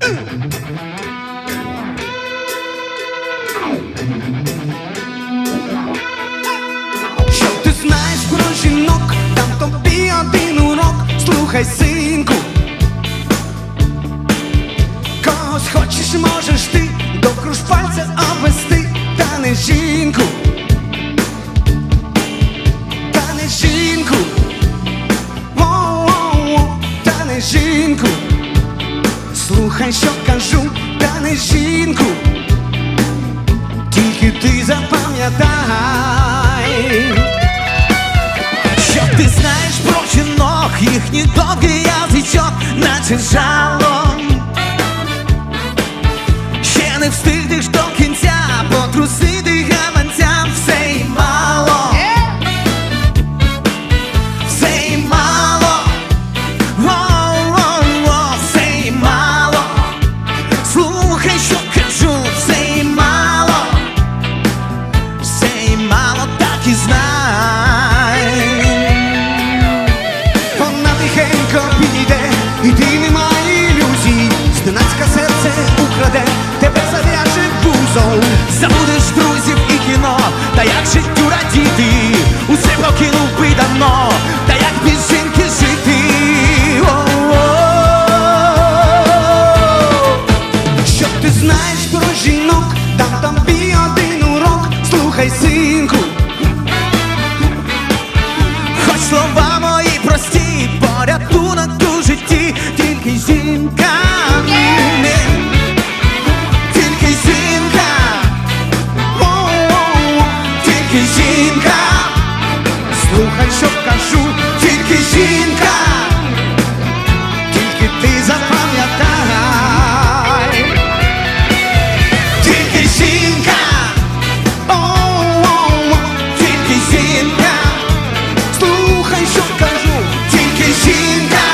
Що ти знаєш про жінок, там тобі один урок, слухай, синку. Когось хочеш, можеш ти до круж пальця обвести, та не жінку. Що кажу, та не жінку. Тільки ти запам'ятай. Що ти знаєш про жінок, їхні довгі язичок, наче жалом Ще не встигнеш воно, та як без жінки жити, що ти знаєш про жінок, дам там бій один урок, слухай синку, хоч слова мої прості, порятунок у житті, тільки жінка. Тільки жінка, -о. тільки жінка. Green